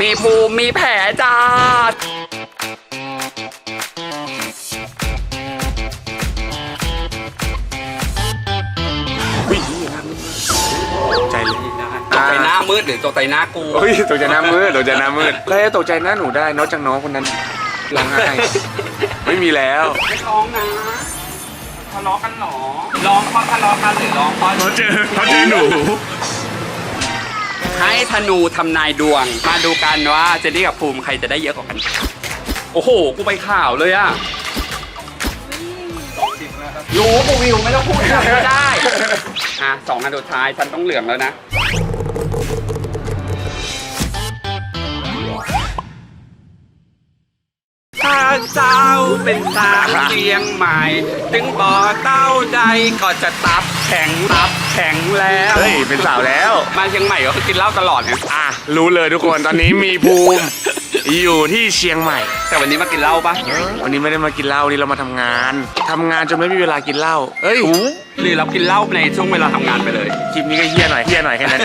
มีภูมิมีแผลจ้าใจเลยตกใจหน้ามืดหรือตกใจหน้ากูเฮ้ยตกใจหน้ามืดตกใจหน้ามืดแล้วจะตกใจหน้าหนูได้นอกจากน้องคนนั้นร้องไห้ไม่มีแล้วไม่ร้องนะทะเลาะกันเหรอร้องเพราะทะเลาะกันหรือร้องเพราะเขาเจอเขาเจอหนู ให้ธนูทำนายดวง มาดูกันว่าเจนนี่กับภูมิใครจะได้เยอะกว่ากัน โอ้โห กูไปข่าวเลยอะรู้กูวิวไม่ต้องพูดอะไรก็ได้ อะสองอันสุดท้ายฉันต้องเหลืองแล้วนะถ้าเจ้า เป็นสาวเชียงใหม่ ถึงบ่อเต้าใดก็จะตับแข็งตับแข็งแล้ว เฮ้ย เป็นสาวแล้ว มาเชียงใหม่ก็คือกินเหล้าตลอดไงอะ รู้เลยทุกคนตอนนี้มีภูมิ อยู่ที่เชียงใหม่ แต่วันนี้มากินเหล้าปะวันนี้ไม่ได้มากินเหล้าวันนี่เรามาทำงานทำงานจนไม่มีเวลากินเหล้าเอ้ยหรือเรากินเหล้าในช่วงเวลาทำงานไปเลย คลิปนี้ก็เฮี้ยหน่อยเฮี้ยหน่อยแค่นั้น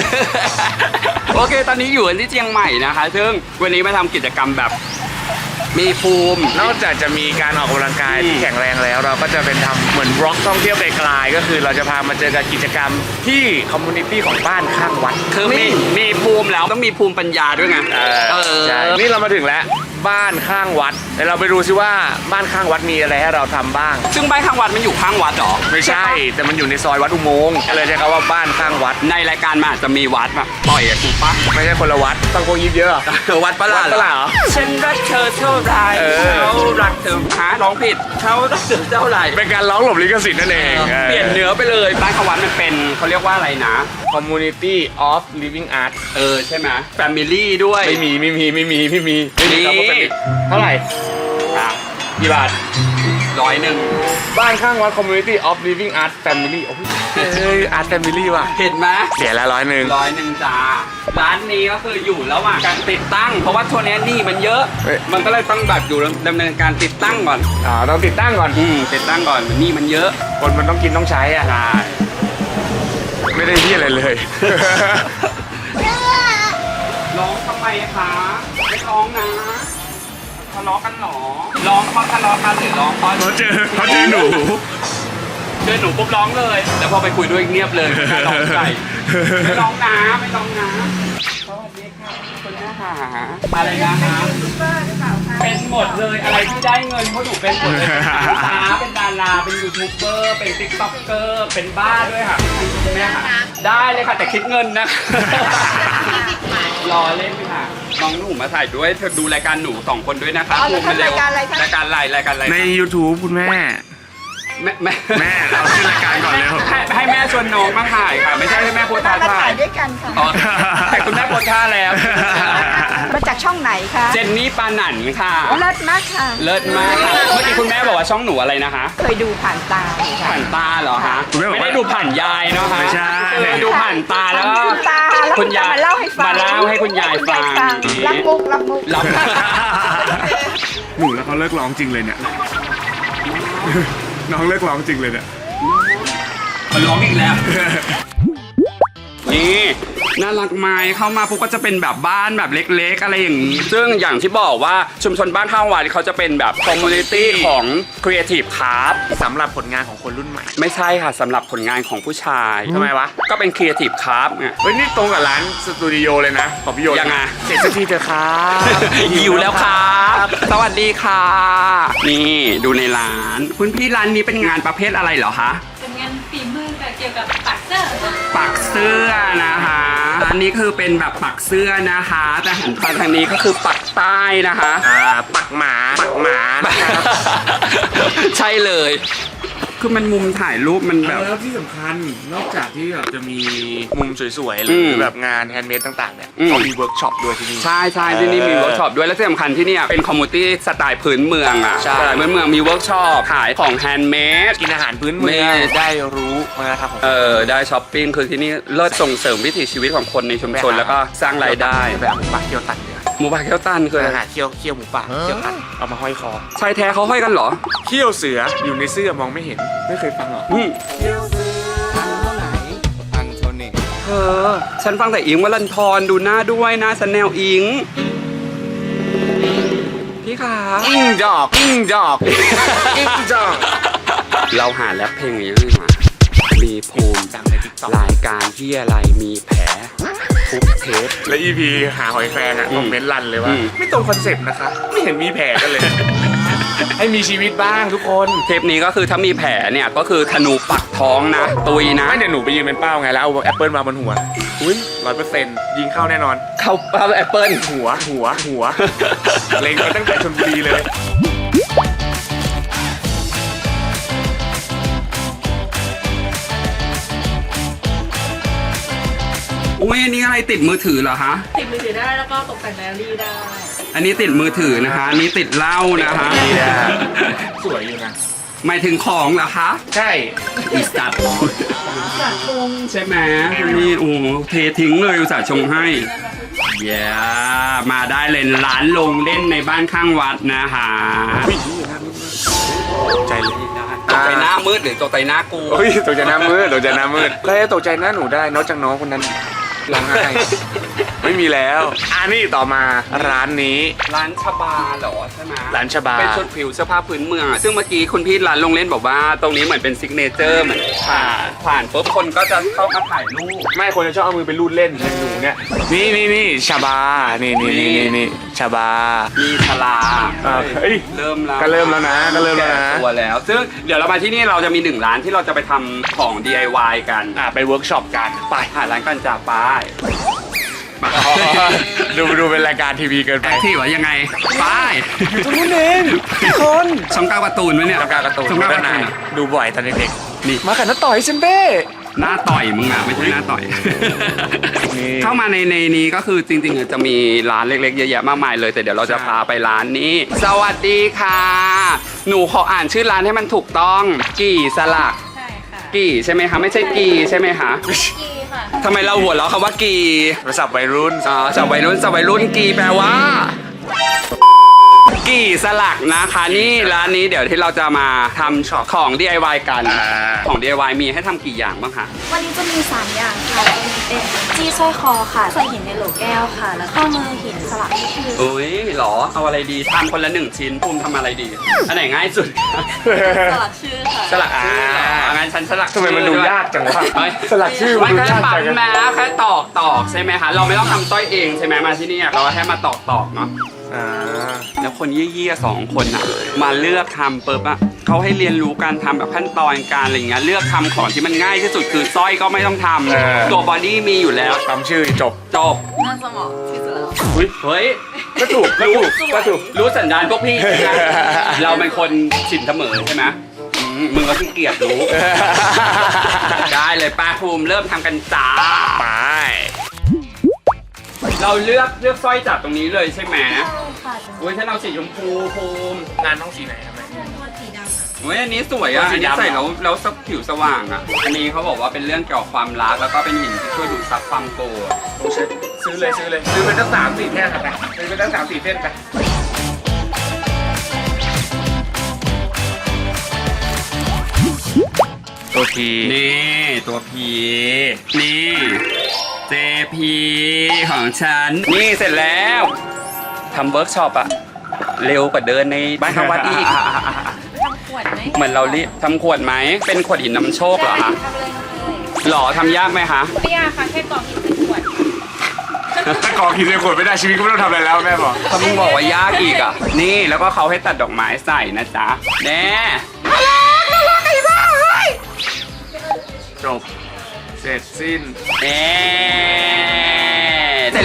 โอเค ตอนนี้อยู่กันที่เชียงใหม่นะคะ ซึ่งวันนี้มาทำกิจกรรมแบบ มีภูมินอกจากจะมีการออกกำลังกายอืมที่แข็งแรงแล้ว เราก็จะเป็นทำเหมือนบล็อกท่องเที่ยวไกลๆก็คือเราจะพามาเจอกับกิจกรรมที่คอมมูนิตี้ของบ้านข้างวัด คือมีมีภูมิแล้วต้องมีภูมิปัญญาด้วยไงเออเออใช่ นี่เรามาถึงแล้ว บ้านข้างวัดเดี๋ยวเราไปดูซิว่าบ้านข้างวัดมีอะไรให้เราทำบ้าง ซึ่งบ้านข้างวัดมันอยู่ข้างวัดเหรอไม่ใช่ แต่มันอยู่ในซอยวัดอุโมงค์ก็เลยใช้คำว่าบ้านข้างวัด ในรายการมันอาจจะมีวัดมาปล่อยอะถูกปะไม่ใช่คนละวัดต้องโกยิบเยอะเหรอวัดประหลาดวัดประหลาดเหรอ ฉันรักเธอเท่าไรเออ เขารักเธอหาร้องผิดเขารักเธอเท่าไหร่เป็นการร้องหลบลิขสิทธิ์นั่นเองเปลี่ยนเนื้อไปเลยบ้านข้างวัดมันเป็นเขาเรียกว่าอะไรนะคอมมูนิตี้ออฟลิฟวิ่งอาร์ตเออใช่ไหมแฟมิลี่ด้วย ไม่มีไม่มีไม่มีไม่มีไม่มีนี่คำว่าเป็นเท่าไหร่อะกี่บาท ร้อยหนึ่งบ้านข้างวัด Community of Living Art Family โอ้ยเอ้ย Art Family ว่ะ เห็นไหมเสียละร้อยหนึ่ง ร้อยหนึ่งจ้า ร้านนี้ก็คืออยู่ระหว่างการติดตั้ง เพราะว่าช่วงนี้หนี่มันเยอะ เฮ้ย มันก็เลยต้องแบบอยู่ดำเนินการติดตั้งก่อน อ่าต้องติดตั้งก่อน อืมติดตั้งก่อนหนี่มันเยอะคนมันต้องกินต้องใช้อะ ใช่ไม่ได้ที่อะไรเลย ร้องทำไมคะไม่ร้องนะ ทะเลาะกันเหรอ ร้องเพราะทะเลาะกันหรือร้องเพราะเขาเจอเขาเจอหนูเจอหนูปุ๊บร้องเลย แล้วพอไปคุยด้วยเงียบเลยไม่ร้องใส่ไม่ร้องนะไม่ร้องนะสวัสดีค่ะคุณแม่หาอะไรนะคะเป็นหมดเลยอะไรที่ได้เงินเพราะหนูเป็นหมดเลยเป็นลูกค้าเป็นดาราเป็นยูทูบเบอร์เป็นติ๊กต็อกเกอร์เป็นบ้าด้วยค่ะคุณแม่ค่ะ ได้เลยค่ะแต่คิดเงินนะคะ รอเล่นค่ะน้องหนูมาถ่ายด้วยเธอดูรายการหนูสองคนด้วยนะคะอ๋อแล้วภูมิเวรายการอะไรคะ รายการอะไรรายการอะไรใน YouTube คุณแม่ แม่แม่แม่เอาชื่อรายการก่อนเร็ว ให้ให้แม่ชวนน้องมาถ่ายค่ะ ไม่ใช่ให้แม่โพสท่ามาถ่าถ่ายยด้วยกันค่ะ อ๋อแต่คุณแม่โพสท่าแล้ว มาจากช่องไหนคะเจนนี่ปาหนันค่ะอ๋อเลิศมากค่ะ เลิศมากค่ะเมื่อกี้คุณแม่บอกว่าช่องหนูอะไรนะคะ เคยดูผ่านตาค่ะผ่านตาเหรอคะคุณแม่บอกว่าไม่ได้ดูผ่านยายเนาะคะไม่ใช่ คือดูผ่านตาแล้วก็ผ่านตาแล้วคุณยายมาเล่าให้ฟังมาเล่าให้คุณยายฟังรับมุกรับมุก รับ หนูแล้วเขาเลิกร้องจริงเลยเนี่ย น้องเลิกร้องจริงเลยเนี่ย มันร้องอีกแล้ว นี่ น่ารักไหมเข้ามาปุ๊บก็จะเป็นแบบบ้านแบบเล็ก ๆ อะไรอย่างนี้ ซึ่งอย่างที่บอกว่าชุมชนบ้านข้างวัดเขาจะเป็นแบบคอมมูนิตี้ของ Creative Craft สำหรับผลงานของคนรุ่นใหม่ ไม่ใช่ค่ะสำหรับผลงานของผู้ชายทำไมวะ ก็เป็น Creative Craft ไงเฮ้ยนี่ตรงกับร้านสตูดิโอเลยนะของพี่โยนยังไง เสร็จสักทีเถอะครับหิวแล้วครับ สวัสดีค่ะ นี่ดูในร้าน คุณพี่ร้านนี้เป็นงานประเภทอะไรเหรอคะ เกี่ยวกับปักเสื้อค่ะปักเสื้อนะคะอันนี้คือเป็นแบบปักเสื้อนะคะ แต่หันไปทางนี้ก็คือปักใต้นะคะ อ่าปักหมาปักหมานะครับ ใช่เลย คือมันมุมถ่ายรูปมันแบบแล้วที่สำคัญนอกจากที่แบบจะมีมุมสวยๆหอืรือมแบบงานแฮนด์เมดต่างๆ เนี่ยอืม เขามีเวิร์กช็อปด้วยที่นี่ ใช่ใช่ที่นี่มีเวิร์กช็อปด้วยและที่สำคัญที่เนี่ยเป็นคอมมูนิตี้สไตล์พื้นเมืองอะใช่ สไตล์พื้นเมืองมีเวิร์กช็อปขายของแฮนด์เมด กินอาหารพื้นเมืองนี่ ได้รู้วัฒนธรรมของ เออได้ช้อปปิ้งคือที่นี่เลิศส่งเสริมวิถีชีวิตของคนในชุมชน แล้วก็สร้างรายได้ แบบหมูป่าเคี่ยวตันเนี่ย หมูป่าเคี้ยวตันคืออะไรอาหารเคี่ยวเคี่ยวหมูป่าเคี่ยวตันเอามาห้อยคอชายแท้เขาห้อยกันเหรอเคี่ยวเสืออยู่ในเสื้อมองไม่เห็นไม่เคยฟังหรออืมอันโทนิกเธอฉันฟังแต่อิงวัลันทรดูหน้าด้วยนะฉันแนวอิงพี่ขาอิงจอกอิงจอกอิงจอกเราหาแรปเพลงนี้ดีกว่ามีภูมิดังในติ๊กต็อกรายการที่อะไรมีแผล ทุกเทปและอีพีหาหอยแครงอะอืคมอมเมนต์รันเลยว่าอืมไม่ตรงคอนเซ็ปต์นะคะ ไม่เห็นมีแผลกันเลย ให้มีชีวิตบ้างทุกคน เทปนี้ก็คือถ้ามีแผลเนี่ยก็คือธนูปักท้องนะตุยนะ ไม่เดี๋ยวหนูไปยืนเป็นเป้าไงแล้วเอาแอปเปิลมาบนหัวอุ้ยร้อยเปอร์เซ็นต์ยิงเข้าแน่นอน เข้าเป้าแอปเปิลหัวหัวหัว เล็งมาตั้งแต่ชนบุรีเลย อุ้ยอันนี้อะไรติดมือถือเหรอคะ ติดมือถือได้แล้วก็ตกแต่งแบลลี่ได้ อันนี้ติดมือถือนะคะอันนี้ติดเหล้านะคะสวยอยู่นะหมายถึงของเหรอคะ ใช่ อีสัตว์ใช่ไหมนี่โอ้โหเททิ้งเลยอุตส่าห์ชงให้เย้มาได้เลยร้านลงเล่นในบ้านข้างวัดนะคะใจเลยตกใจหน้ามืดหรือตกใจหน้ากูเฮ้ยตกใจหน้ามืดตกใจหน้ามืดใครจะตกใจหน้าหนูได้นอกจากน้องคนนั้น ร้องไห้ ไม่มีแล้วอันนี้ต่อมาร้านนี้ ร้านชบาเหรอใช่ไหมร้านชบา เป็นชุดผิวเสื้อผ้าพื้นเมืองอะซึ่งเมื่อกี้คุณพี่ร้านลงเล่นบอกว่า ตรงนี้เหมือนเป็นซิกเนเจอร์เหมือนผ่านผ่านปุ๊บคนก็จะเข้ามาถ่ายรูป ไม่คนจะชอบเอามือไปรูดเล่นอย่างหนูเนี่ยนี่นี่นี่ชาบา นี่นี่นี่นี่นี่ชาบา มีชลาอ่าเฮ้ยเริ่มแล้วก็เริ่มแล้วนะก็เริ่มแล้วนะ ก่ตัวแล้ว ซึ่งเดี๋ยวเรามาที่นี่เราจะมีหนึ่งร้านที่เราจะไปทำของ DIY กัน อะไปเวิร์กช็อปกันไป หาร้านกันจากป้าย ดูดูเป็นรายการทีวีเกินแอไปคทีฟวะยังไงป้ายอยู่ตรงนู้นเองทุกคนช่องเก้าการ์ตูนไหมเนี่ยทำการการ์ตูนช่องเก้าด้าการ์นในตูนอะดูบ่อยตอนเด็กนี่ๆมาขันน้าต่อยเซมเบ้หน้าต่อยมึงอะไม่ใช่หน้าต่อยนี่เข้ามาในในนี้ก็คือจริงๆจะมีร้านเล็กๆเยอะแยะมากมายเลยแต่เดี๋ยวเราจะพาไปร้านนี้ สวัสดีค่ะ หนูขออ่านชื่อร้านให้มันถูกต้อง กี่สลักใช่ค่ะ กี่ใช่ไหมคะไม่ใช่กีใช่ไหมคะกีค่ะทำไมเราหัวเราะคำว่ากีโทรศัพท์วัยรุ่นอ๋อสาววัยรุ่นสาววัยรุ่นกีแปลว่า กี่สลักนะคะ นี่ร้านนี้เดี๋ยวที่เราจะมาทำของ DIY กันอ่า ของ DIY มีให้ทำกี่อย่างบ้างคะ วันนี้จะมี 3 อย่างค่ะจะมีเป็นจี้สร้อยคอค่ะใส่หินในโหลแก้วค่ะ แล้วก็มือหินสลักที่คือ เอ้ยเหรอ เอาอะไรดีทำคนละหนึ่งชิ้นภูมิทำอะไรดี อันไหนง่ายสุด สลักชื่อค่ะสลักชื่อเหรองั้นฉันสลักทำไมมันดูยากจังวะเฮ้ยสลักชื่อมันไม่ดูแค่ยากปัจักงแม้แค่ตอกตอกใช่ไหมคะ เราไม่ต้องทำต้อยเองใช่ไหมมาที่นี่เราแค่มาตอกตอกเนาะ อ่าแล้วคนเยี่ยๆสองคนอะ มาเลือกทำปุ๊บอะเขาให้เรียนรู้การทำแบบขั้นตอนการอะไรอย่างเงี้ยเลือกทำของที่มันง่ายที่สุดคือสร้อยก็ไม่ต้องทำตัวบอดี้มีอยู่แล้วตามชื่อจบจบน่าจะเหมาะที่สุดแล้ว อุ๊ยเฮ้ย ก็ถูกก็ถูกก็ถูก รู้สันดานพวกพี่ใช่ไหมเราเป็นคนสินเสมอใช่ไหมอืมมึงก็ขี้เกียจรู้ ได้เลยป้าภูมิเริ่มทำกันจ้า ไป เราเลือกเลือกสร้อยจากตรงนี้เลยใช่ไหมค่ะอุ้ยถ้าเราสีชมพูภูมิงานต้องสีไหนครับแม่อุ้ยอันนี้สวยอะสีอันนี้ดำใส่แล้วแล้วสักผิวสว่างอะ อันนี้เขาบอกว่าเป็นเรื่องเกี่ยวกับความรักแล้วก็เป็นหินที่ช่วยดูดซับความโกรธซื้อเลยซื้อเลยซื้อไปตั้งสามสี่แท่งครับไปซื้อไปตั้งสามสี่เส้นไปตัวทีนี่ตัวพีนี่เจพี ของฉัน นี่เสร็จแล้วทำเวิร์กช็อปอะเร็วกว่าเดินในบ้านข้างวัดอีก ทำขวดไหมเหมือนเรารีบทำขวดไหม เป็นขวดหินนำโชคเหรอคะทำเลยทำเลยหรอทำยากไหมคะไม่ยากค่ะแค่กรอกหินเป็นขวดถ้ากองคิดเลยขวดไม่ได้ชีวิตก็ไม่ต้องทำอะไรแล้วแม่บอกถ้ามึงบอกว่ายากอีกอะนี่แล้วก็เขาให้ตัดดอกไม้ใส่นะจ๊ะแน่จบ เสร็จสิ้นเอ๊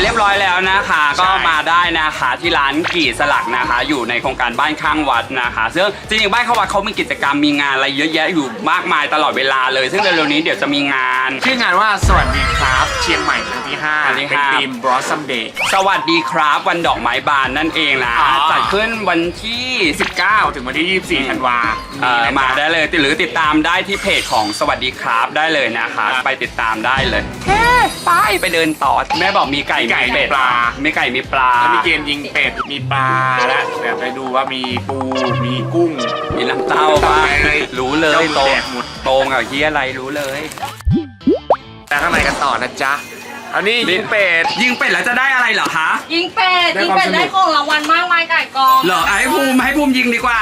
เสร็จเรียบร้อยแล้วนะคะ ก็มาได้นะคะที่ร้านกี่สลักนะคะ อยู่ในโครงการบ้านข้างวัดนะคะซึ่งจริงๆบ้านข้างวัดเขามีกิจกรรมมีงานอะไรเยอะแยะอยู่มากมายตลอดเวลาเลย ซึ่งเร็วๆนี้เดี๋ยวจะมีงาน ชื่องานว่าสวัสดีครับเชียงใหม่ครั้งที่ครั้งที่5เป็นห้าทีม Blossom Day สวัสดีครับวันดอกไม้บานนั่นเองนะอ๋อจัดขึ้นวันที่ 19 ถึงวันที่ 24ธันวาเอ่อนะมาจ๊ะได้เลยหรือติดตามได้ที่เพจของสวัสดีครับได้เลยนะคะ ไปติดตามได้เลยเฮ้ไปไปเดินต่อแม่บอกมีไก่มีไก่มีเป็ดมีปลา มีไก่มีปลาแล้วมีเกมยิงเป็ด มีปลาแล้วเดี๋ยวไปดูว่ามีปู มีกุ้ง มีน้ำเต้าบ้างไปรู้เลยเจ้ามือโตแดกหมดโตงกับเฮียอะไรรู้เลยแต่ข้างในกันต่อนะจ๊ะ อันนี้ยิงเป็ด ยิงเป็ดแล้วจะได้อะไรเหรอคะ ยิงเป็ด ได้ยิงความเป็ดสนุก ได้ของรางวัลมากมายไก่กองเหรอให้ภูมิให้ภูมิยิงดีกว่า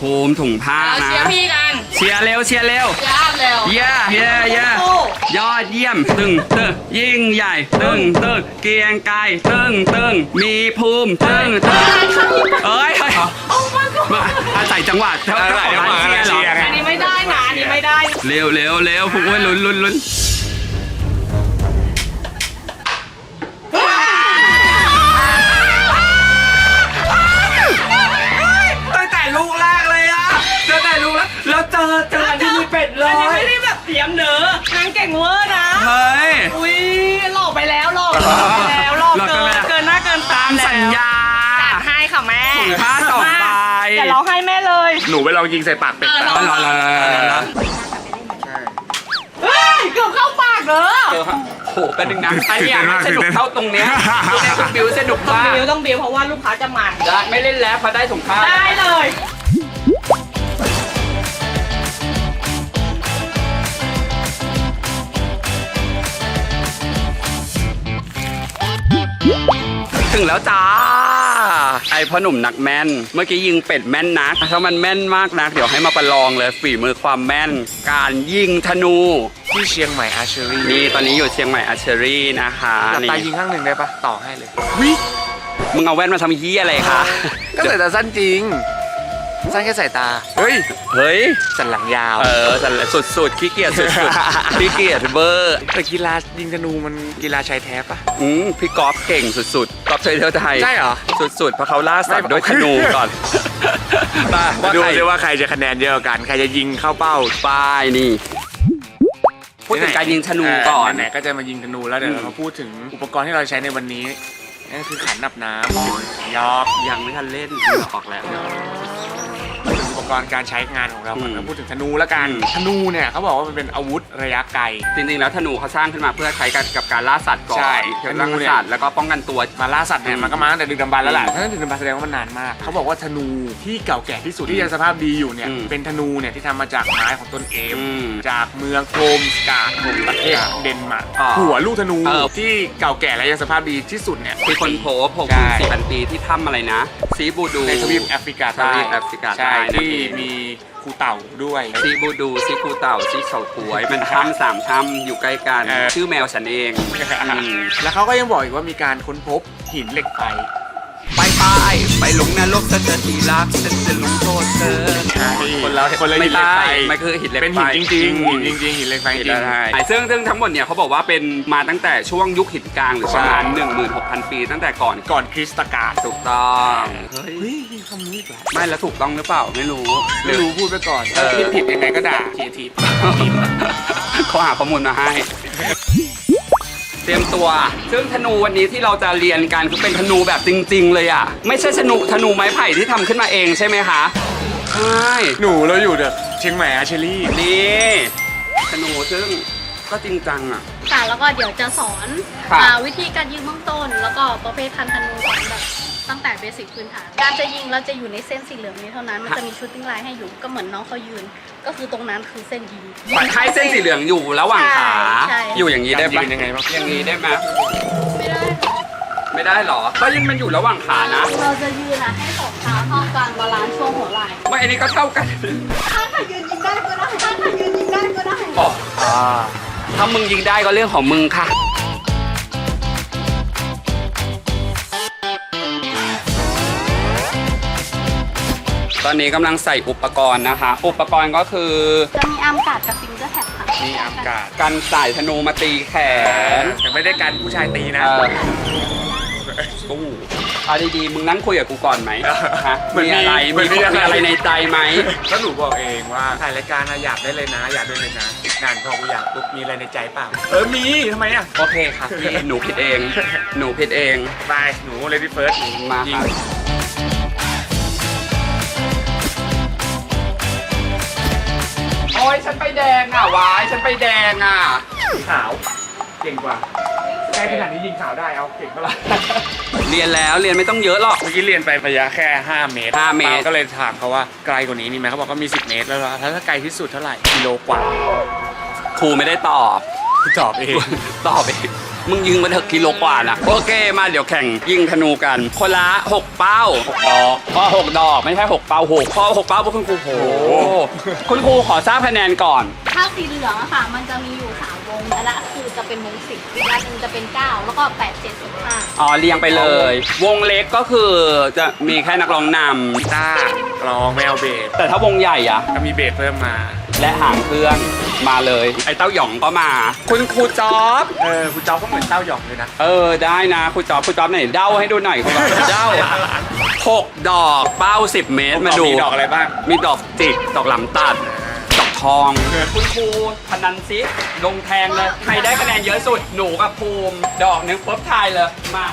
ภูมิถุงผ้าเอานะ เชียร์พี่กันเชียร์เร็วเชียร์เร็ว เชียร์อัพเร็วเย่เย่เย่สู้ยอดเยี่ยม ตึงตึงยิ่งใหญ่ ตึงตึงเกรียงไกรตึงตึงมีภูมิ ตึงตึงเอ้ยเฮ้ยมาอาศัยจังหวะเท่าอาเท่าศัยของร้านจังหวะเชียร์เหรอเชียร์ไงอันนี้ไม่ได้นะอันนี้ไม่ได้ เร็วเร็วเร็วภูมิลุ้นลุ้นลุ้น ลูกแรกเลยอะตั้งแต่ลูกแรกแล้วเจอเจออันที่มีเป็ดเลอันนี้ยไม่ได้แบบเตรียมเนอะนางเก่งเวอร์นะ เฮ้ย อุ้ยหลอกไปแล้วหลอกหลอกไปแล้วหลอกหลอกเกิไปนแล้ว เกินหน้าเกินตาตามสัญญา จัดให้ค่ะแม่ถุงผ้าสองใบ แต่ร้องให้แม่เลย หนูไปลองยิงใส่ปากเป็ดเออตาลองรอรอรอรอใช่เฮ้ยเกือบเข้าปากเนอะเออฮะ โหเป็นหนึ่งนะอันเนี้ยไม่สนุกเท่าตรงเนี้ยตรงเนี้ยคุณบิวสนุกต้องมากบิวต้องบิวเพราะว่าลูกค้าจะมันได้ไม่เล่นแล้วเพราะได้ถุงผ้าได้เลย ถึงแล้วจ้า ไอพ่อหนุ่มนักแม่น เมื่อกี้ยิงเป็ดแม่นนัก ถ้ามันแม่นมากนัก เดี๋ยวให้มาประลองเลยฝีมือความแม่น การยิงธนูที่เชียงใหม่อาร์เชอรี่นี่ตอนนี้อยู่เชียงใหม่อาร์เชอรี่นะคะหลับตานี่ยิงข้างหนึ่งได้ปะต่อให้เลย มึงเอาแว่นมาทำยี่อะไรคะ ก็สายตาสั้นจริง สั้นแค่สายตา เฮ้ย เฮ้ย สันหลังยาว เออแต่ละสุดๆขี้เกียจสุดๆขี้เกียจเบอร์แต่กีฬายิงธนูมันกีฬาชายแท้ปะอืมพี่กอล์ฟเก่งสุดๆกอล์ฟเทรเทอร์ไทยใช่เหรอสุดๆเพราะเขาล่าสัตว์ไม่ด้วยธนูก่อนมาว่าดูใครดิว่าใครจะคะแนนเยอะกว่ากัน ใครจะยิงเข้าเป้าป้ายนี่พูดถึงการยิงธนูก่อนไหนๆก็จะมายิงธนูแล้วเดี๋ยวเรามาพูดถึงอุปกรณ์ที่เราใช้ในวันนี้นั่นก็คือขันนับน้ำยอกยังไม่ทันเล่นเหงื่อออกแล้วพูดถึงอุป กรณ์การใช้งานของเราก่อนอืมแล้วพูดถึงธนูแล้วกัน อืม ธนูเนี่ยเขาบอกว่ามันเป็นอาวุธระยะไกล จริงๆแล้วธนูเขาสร้างขึ้นมาเพื่อใช้กันกับการล่าสัตว์ก่อนใช่เพื่อล่าสัตว์แล้วก็ป้องกันตัว มาล่าสัตว์เนี่ยอืมมันก็มาตั้งแต่ดึกดำบรรพ์แล้วแหละอืมถ้าดึกดำบรรพ์แสดงว่ามันนานมากเขาบอกว่าธนูที่เก่าแก่ที่สุดที่ยังสภาพดีอยู่เนี่ยอืม เป็นธนูเนี่ยที่ทำมาจากไม้ของต้นเอมอืม จากเมืองโคมสกาดของประเทศเดนมาร์กอ๋อหัวลูกธนูเออ ที่เก่าแก่และยังสภาพดีที่สุดเนี่ยที่คนโผล่หกใช่ สี่พันปีที่ถ้ำอะไรนะ ซีบูดู ในทวีปแอฟริกาทใต้วีปแอฟริกาใช่ใต้นั่นที่เองมีภูเต่าด้วย ซีบูดูซีคูเต่าซีเฉาถวย มันถ้ำสามถ้ำอยู่ใกล้กัน เออ ชื่อแมวฉันเองอืม แล้วเขาก็ยังบอกอีกว่ามีการค้นพบหินเหล็กไฟ ไปไปไปลงนรกสักทีรักฉันจะลงโทษเธอ คนละคนละไม่หินเหล็กใช่ไฟมันคือหินเหล็กไฟเป็นหินจริงอืๆหิมนจริงๆหินเหล็กไฟจหินริงใช่ซึ่งซึ่งทั้งหมดเนี่ยเขาบอกว่าเป็นมาตั้งแต่ช่วงยุคหินกลางหรือประมาณใช่16,000 ปี ตั้งแต่ก่อนก่อนคริสตกาลถูกต้องเฮ้ยเฮ้ยมีคำนี้อีกแล้วไม่แล้วถูกต้องหรือเปล่าไม่รู้หไม่รือรู้พูดไปก่อนเออผิดผิดยังไงก็ด่าเคียทีเขาหาข้อมูลมาให้ เตรียมตัว ซึ่งธนูวันนี้ที่เราจะเรียนกันคือเป็นธนูแบบจริง ๆ เลยอะ ไม่ใช่ธนูธนูไม้ไผ่ที่ทำขึ้นมาเองใช่ไหมคะ ใช่ หนูเราอยู่เด็กเชียงใหม่อาเชอรี่ นี่ธนูซึ่งก็จริงจังอะ ค่ะแล้วก็เดี๋ยวจะสอนครับอ่าวิธีการยิงเบื้องต้น แล้วก็ประเภทคันธนูสอนแบบ ตั้งแต่เบสิกพื้นฐาน การจะยิงเราจะอยู่ในเส้นสีเหลืองนี้เท่านั้น มันจะมีชุดติ้งไลน์ให้อยู่ ก็เหมือนน้องเขายืน ก็คือตรงนั้นคือเส้นยิงให้เส้นสีเหลืองอยู่ระหว่างขา ใช่อยู่อย่างนี้ได้ยืปะนยังไงบ้าง อย่างนี้ได้ไหมไม่ได้ค่ะไม่ได้หรอ ก็ยังมันอยู่ระหว่างขานะ เราจะยืนอะให้สองเท้าเท่ากันบาลานซ์ช่วงหัวไหล่ไม่อันนี้ก็เท่ากันถ้าถ้ายืนยิงได้ก็ได้ถ้าถ้ายืนยิงได้ก็ได้ อ๋อถ้ามึงยิงได้ก็เรื่องของมึงค่ะ ตอนนี้กำลังใส่อุปกรณ์นะคะ อุปกรณ์ก็คือจะมีอาร์มการ์ดกับฟิงเกอร์แท็บค่ะนี่อากาศกันสายธนูมาตีแขนแต่ไม่ได้การผู้ชายตีนะ เออตู้เอาดีๆมึงนั่งคุยกับกูก่อนไหมฮะมันมีมีอะไรมันมีมีอะไรอะไรในใจไหม ก็หนูบอกเองว่าถ่ายรายการนะอยากได้เลยนะ อยากได้เลยนะงานพอกูอยากปุ๊บมีอะไรในใจเปล่าเออมีทำไมอะโอเคค่ะพี่หนูผิดเอง หนูผิดเอง ไปหนูเลดี้เฟิร์สมายิค่ะ ยฉันไปแดงอะวายฉันไปแดงอะ ขาว เก่งกว่าใกล้ขนาดนี้ยิงขาวได้เอาเก่งเท่าไหร่เรียนแล้วเรียนไม่ต้องเยอะหรอก เมื่อกี้เรียนไประยะแค่ 5 เมตรห้าเมตรก็เลยถามเขาว่าไกลกว่านี้มีไหมเขาบอกก็มี 10 เมตรแล้วล่ะถ้าไกลที่สุดเท่าไหร่กิโลกว่าครูไม่ได้ตอบ ตอบเอง ตอบเอง มึงยิงมาเถอะกิโลกว่านะโอเคมาเดี๋ยวแข่งยิงธนูกัน คนละหกเป้าหกดอกก็หกดอกไม่ใช่หกเป้าหกพอหกเป้าพวกคุณครูโหคุณครูขอทราบคะแนนก่อน ถ้าสีเหลืองอะค่ะ มันจะมีอยู่สามวงและละคือจะเป็นวงสิบอีกอันหนึ่งจะเป็นเก้าแล้วก็แปดเจ็ดสิบห้าอ๋อเรียงไปเลย วงเล็กก็คือจะมีแค่นักร้องนกีตาร์ร้องไม่เอาเบสำแต่ถ้าวงใหญ่อะก็มีเบสเพิ่มมา และหางเครื่องมาเลย ไอ้เต้าหยองก็มา คุณครูจ๊อบเออคุณจ๊อบก็เหมือนเต้าหยองเลยนะ เออได้นะครูจ๊อบครูจ๊อบไหนเด้าให้ดูหน่อยครูจ๊อบเด้าหกดอกเป้า10เมตรมาดูมีดอกอะไรบ้าง มีดอกจิกดอกลำตัดดอกทอง คุณครูพนันซิลงแทงเลย ใครได้คะแนนเยอะสุดหนูกับภูมิ ดอกหนึงปุ๊บทายเลยมา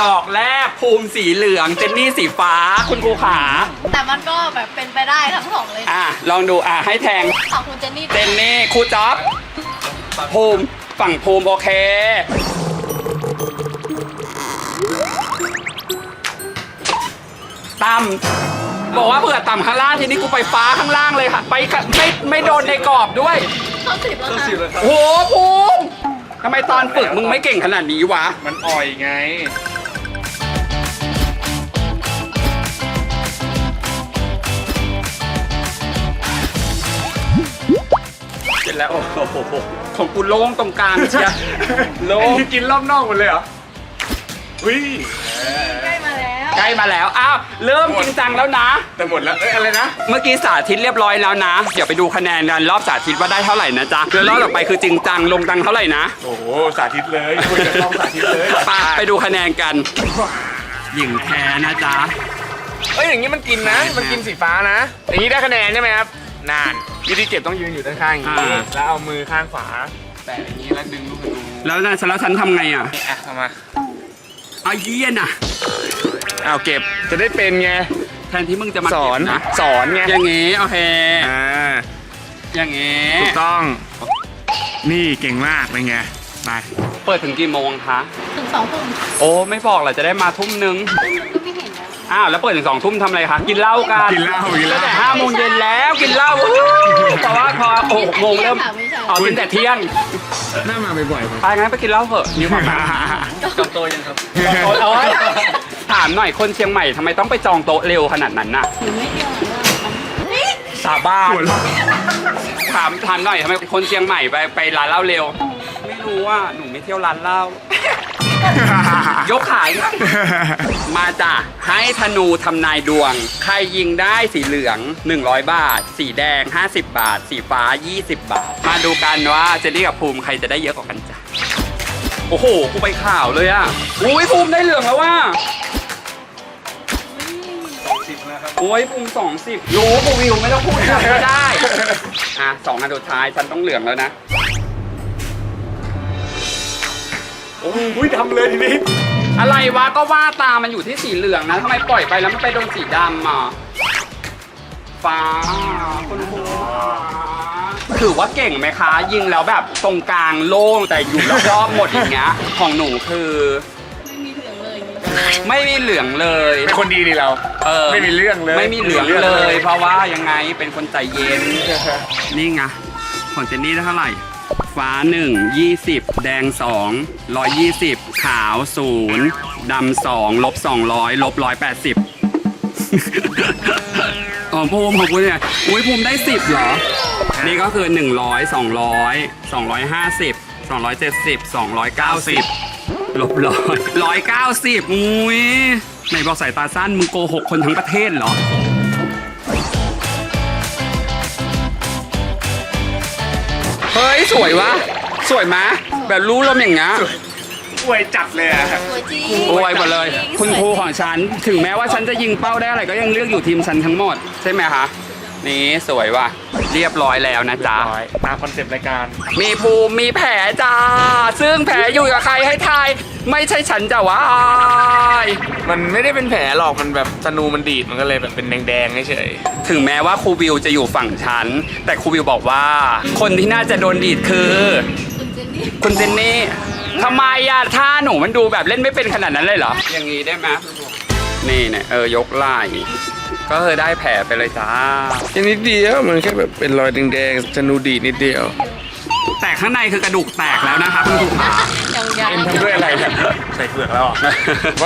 ดอกแรกภูมิสีเหลือง เจนนี่สีฟ้า คุณครูขา แต่มันก็แบบเป็นไปได้ทั้งสองเลยอะ ลองดูอะให้แทง ของคุณเจนนี่เจนนี่ครูจ๊อบภูมิฝั่งภูมิโอเค ต่ำบอกว่าเผื่อต่ำข้างล่างทีนี้กูไปฟ้าข้างล่างเลยค่ะ ไปกะไม่ไม่โดนในกรอบด้วยเข้าสิบแล้วค่ะโอ้โหภูมิ ทำไมตอนฝึกมึงไม่เก่งขนาดนี้วะ มันอ่อยไง เสร็จแล้วโอ้โหของกูโล่งตรงกลางเชียร์โล่งนี่กินรอบนอกหมดเลยเหรออุ้ย ใกล้มาแล้วใกล้มาแล้ว อ้าว เริ่มจริงจังแล้วนะ แต่หมดแล้วเอ้ยอะไรนะ เมื่อกี้สาธิตเรียบร้อยแล้วนะ เดี๋ยวไปดูคะแนนกันรอบสาธิตว่าได้เท่าไหร่นะจ๊ะเดี๋ยวรอบต่อไปคือจริงจังลงตังเท่าไหร่นะโอ้โหสาธิตเลยคุยกันลองสาธิตเลยไปไปดูคะแนนกัน หญิงแท้นะจ๊ะ เอ้ยอย่างนี้มันกินนะ มันกินสีฟ้านะ อย่างนี้ได้คะแนนใช่ไหมครับ นานวิธีเก็บต้องยืนอยู่ด้านข้างอย่างนี้อ่า แล้วเอามือข้างขวา แตะอย่างนี้แล้วดึงลูกธนูแล้วนะแล้วฉันทำไงอะนี่อะเอามา เอาเยี่ยน่ะ เอาเก็บจะได้เป็นไง แทนที่มึงจะมาสอนเก็บนะสอนไงอย่างงี้โอเค อ่าอย่างงี้ถูกต้อง นี่เก่งมากเป็นไงไปเปิดถึงกี่โมงคะถึงสองทุ่มโอ้ไม่บอกเหรอจะได้มาทุ่มนึงก็ไม่เห็นแล้วอ้าวแล้วเปิดถึงสองทุ่มทำอะไรคะกินเหล้ากันกินเหล้ากินเหล้าตั้งแต่ห้าโมงเย็นแล้วกินเหล้าวู้เพราะว่าพอโอ้หกโมงเริ่มไม่ใช่อ๋อกินแต่เที่ยงน่ามาบ่อยๆไปงั้นไปกินเหล้าเถอะนี่ความจองโต๊ะยังครับจองโต๊ะ ถามหน่อยคนเชียงใหม่ทำไมต้องไปจองโต๊ะเร็วขนาดนั้นน่ะหรือไม่เที่ยวเหมือนเดิมมันสาบานถามถามหน่อยทำไมคนเชียงใหม่ไปไปร้านเหล้าเร็ว ไม่รู้ว่าหนูไม่เที่ยวร้านเหล้า ยกขายนะมาจ้ะให้ธนูทำนายดวง ใครยิงได้สีเหลือง 100 บาท สีแดง 50 บาท สีฟ้า 20 บาท มาดูกันว่าเจนนี่กับภูมิใครจะได้เยอะกว่ากันจ้ะโอ้โห กูไปข่าวเลยอะอุ้ยภูมิได้เหลืองแล้วว่า โอ้ยปุ่มสองสิบรู้ปูวิวไม่ต้องพูดอะไรก็ได้ อะสองอันสุดท้ายฉันต้องเหลืองแล้วนะ โอ้ยทำเลยทีนี้ อะไรวะก็ว่าตามมันอยู่ที่สีเหลืองนะทำไมปล่อยไปแล้วมันไปโดนสีดำอะฟ้าคุณครูถือว่าเก่งไหมคะ ยิงแล้วแบบตรงกลางโล่งแต่อยู่รอบๆหมดอย่างเงี้ย ของหนูคือ ไม่มีเหลืองเลย เป็นคนดีดีเรา เออไม่มีเรื่องเลยไม่มีเหลืองเลย เพราะว่ายังไงเป็นคนใจเย็น นี่ไงของเจนนี่ได้เท่าไหร่ ฟ้า 1 20 แดง 2 120 ขาว 0 ดำ 2 ลบ 200 ลบ 180อ๋อภูมิของคุณเนี่ย อุ้ยภูมิได้ 10 เหรอ นี่ก็คือ 100 200 250 270 290 ลบร้อยร้อยเก้าสิบอุ้ยไหนบอกสายตาสั้นมึงโกหกคนทั้งประเทศเหรอเฮ้ย สวยวะ สวยมะ แบบรู้ลมอย่างเงี้ยอวยจัดเลยอะสวยจริงโอ้ยหมดเลย คุณครูของฉัน ถึงแม้ว่าฉันจะยิงเป้าได้อะไรก็ยังเลือกอยู่ทีมฉันทั้งหมด ใช่ไหมคะ นี่สวยว่ะ เรียบร้อยแล้วนะจ๊ะร้อยตามคอนเซปต์รายการ มีภูมิมีแผลจ้า ซึ่งแผลอยู่กับใครให้ทาย ไม่ใช่ฉันจ้ะวายมันไม่ได้เป็นแผลหรอก มันแบบธนูมันดีด มันก็เลยแบบเป็นแดงๆเฉยถึงแม้ว่าครูวิวจะอยู่ฝั่งฉัน แต่ครูวิวบอกว่า คนที่น่าจะโดนดีดคือ คุณเจนนี่คุณเจนนี่ทำไมอะท่าหนูมันดูแบบเล่นไม่เป็นขนาดนั้นเลยเหรอ อย่างนี้ได้ไหมนี่เนี่ยเออยกไหล่ ก็คือได้แผลไปเลยจ้าแค่นิดเดียวมันแค่แบบเป็นรอยแดงๆธนูดีนิดเดียว แต่ข้างในคือกระดูกแตกแล้วนะคะคุณครูขายังยังเอ็นทำด้วยอะไรเนี่ยใส่เปลือกแล้วเหรอ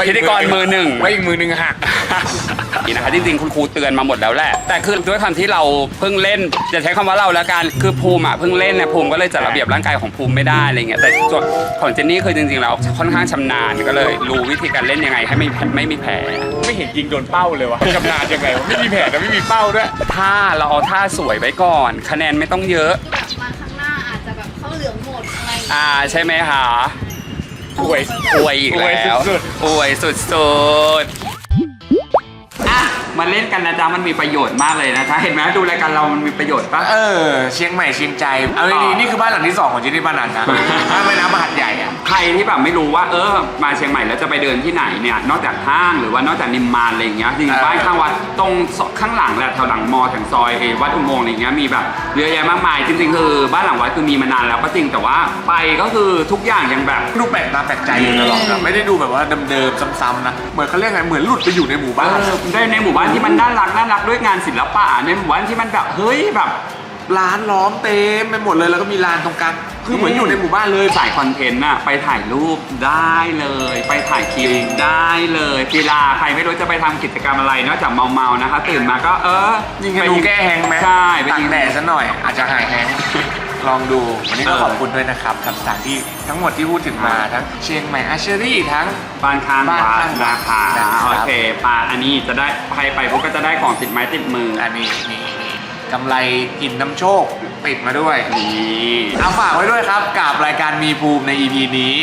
พิธีกรมือหนึ่งไว้อีกมือหนึ่งหัก นี่นะคะจริงๆคุณครูเตือนมาหมดแล้วแหละ แต่คือด้วยความที่เราเพิ่งเล่นจะใช้คำว่าเราแล้วกันคือภูมิอะเพิ่งเล่นเนี่ยภูมิก็เลยจัดระเบียบร่างกายของภูมิไม่ได้อะไรเงี้ยแต่ส่วนของเจนนี่คือจริงๆแล้วค่อนข้างชำนาญก็เลยรู้วิธีการเล่นยังไงให้ไม่ไม่มีแผลไม่เห็นยิงโดนเป้าเลยวะชำนาญยังไงวะไม่มีแผลแต่ไม่มีเป้าด้วยถ้าเราเอาท่าสวยไว้ก่อน คะแนนไม่ต้องเยอะ อะไรอย่างเงี้ยอ่าใช่ไหมคะอวยอวยอีกแล้วอวยสุดอวยสุดๆ อะ มาเล่นกันนะจ๊ะมันมีประโยชน์มากเลยนะจ๊ะเห็นไหมดูรายการเรามันมีประโยชน์ปะ เออ เชียงใหม่เชียงใจ เอาดีๆนี่คือบ้านหลังที่สองของเจนนี่บ้านนันนะ บ้านแม่น้ำมหาดใหญ่อะ ใครที่แบบไม่รู้ว่าเออมาเชียงใหม่แล้วจะไปเดินที่ไหนเนี่ย นอกจากห้างหรือว่านอกจากนิมมานอะไรอย่างเงี้ยจริงเออๆบ้านข้างวัดตรงข้างหลังแหละแถวหลังมอแถวซอยเอวัดอุโมงค์อะไรอย่างเงี้ยมีแบบเยอะแยะมากมายจริงๆคือบ้านหลังวัดคือมีมานานแล้วก็จริงแต่ว่าไปก็คือทุกอย่างยังแบบ ดูแปลกตาแปลกใจอยู่ตลอดนะไม่ได้ดูแบบว่าเดิมๆซ้ำๆนะ เหมือนเขาเรียกไง เหมือนหลุดไปอยู่ในหมู่บ้าน เออได้ในหมู่บ้านที่มันน่ารักน่ารักด้วยงานศิลปะในหมู่บ้านที่มันแบบเฮ้ยแบบ ร้านล้อมเต็มไปหมดเลยแล้วก็มีลานตรงกลางคือเหมือนอยู่ในหมู่บ้านเลยสายคอนเทนต์น่ะไปถ่ายรูปได้เลย ไปถ่ายคลิปได้เลยกีฬาใครไม่รู้จะไปทำกิจกรรมอะไรนอกจากเมาๆนะคะ ตื่นมาก็เออยิงกันดูแก้แห้งไหมใช่ไปตากยิงแดดซะหน่อยอาจจะหายแห้ง ลองดูวันนี้ก็เออขอบคุณด้วยนะครับกับสถานที่ทั้งหมดที่พูดถึงมาทั้งเชียงใหม่อาเชอรี่ทั้ง บ้านข้างบ้านวัดข้างวัดนะคะนะครับ โอเคปลาอันนี้จะได้ใครไปพวกก็จะได้ของติดไม้ติดมืออันนี้นี่นี่กำไรกินน้ำโชคติดมาด้วย นี่ เอาฝากไว้ด้วยครับกับรายการมีภูมิใน EP นี้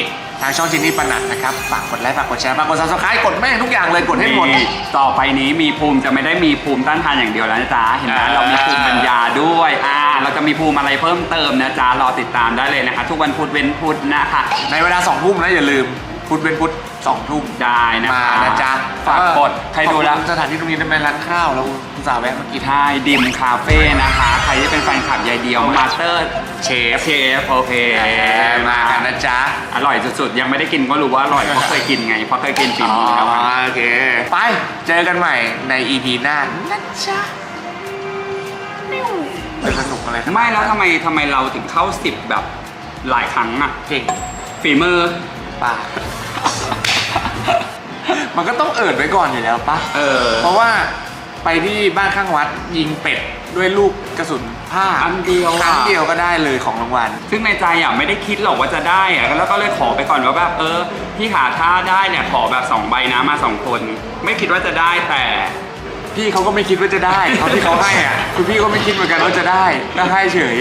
ทางช่องจินนี่ปนัดนะครับฝากกดไลค์ฝากกดแชร์ฝากกด subscribe กดแม่งทุกอย่างเลยกดให้หมด นี่ต่อไปนี้มีภูมิจะไม่ได้มีภูมิต้านทานอย่างเดียวแล้วนะจ๊ะ เห็นไหมอ่า เรามีภูมิปัญญาด้วยอ่าเราจะมีภูมิอะไรเพิ่มเติมนะจ๊ะ รอติดตามได้เลยนะคะ ทุกวันพุธเว้นพุธนะคะ ในเวลาสองทุ่มนะอย่าลืม พุธเป็นพุธสองทุ่มได้นะมาคะนะจ๊ะฝากกดใครดูแล้วขอบคุณสถานที่ตรงนี้ได้เป็นร้านข้าวแล้วคุณสาวแวะมากินใช่ดิมคาเฟ่นะคะ ใครที่เป็นแฟนคลับยายเดียวมาสเตอร์เชฟเชฟโอเคมากันนะจ๊ะ อร่อยสุดๆ ยังไม่ได้กินก็รู้ว่าอร่อยเพราะเคยกินไงเพราะเคยกินฝีอ๋อมือแล้วค่ะโอเค ไปเจอกันใหม่ใน EP หน้านะจ๊ะไปสนุกอะไรขนาดนั้นไม่แล้วทำไมทำไมเราถึงเข้าสิบแบบหลายครั้งอะเก่งฝีมือป่ะ มันก็ต้องเอิดไว้ก่อนอยู่แล้วปะเออ เพราะว่าไปที่บ้านข้างวัดยิงเป็ดด้วยลูกกระสุนผ้าอันเดียวอะ ครั้งเดียวก็ได้เลยของรางวัล ซึ่งในใจอะไม่ได้คิดหรอกว่าจะได้อะแล้วก็เลยขอไปก่อนว่าแบบเออพี่ขาถ้าได้เนี่ยขอแบบสองใบนะมาสองคน ไม่คิดว่าจะได้แต่ พี่เขาก็ไม่คิดว่าจะได้เขาที่เขาให้อะคือพี่ก็ไม่คิดเหมือนกันว่าจะได้ก็ให้เฉย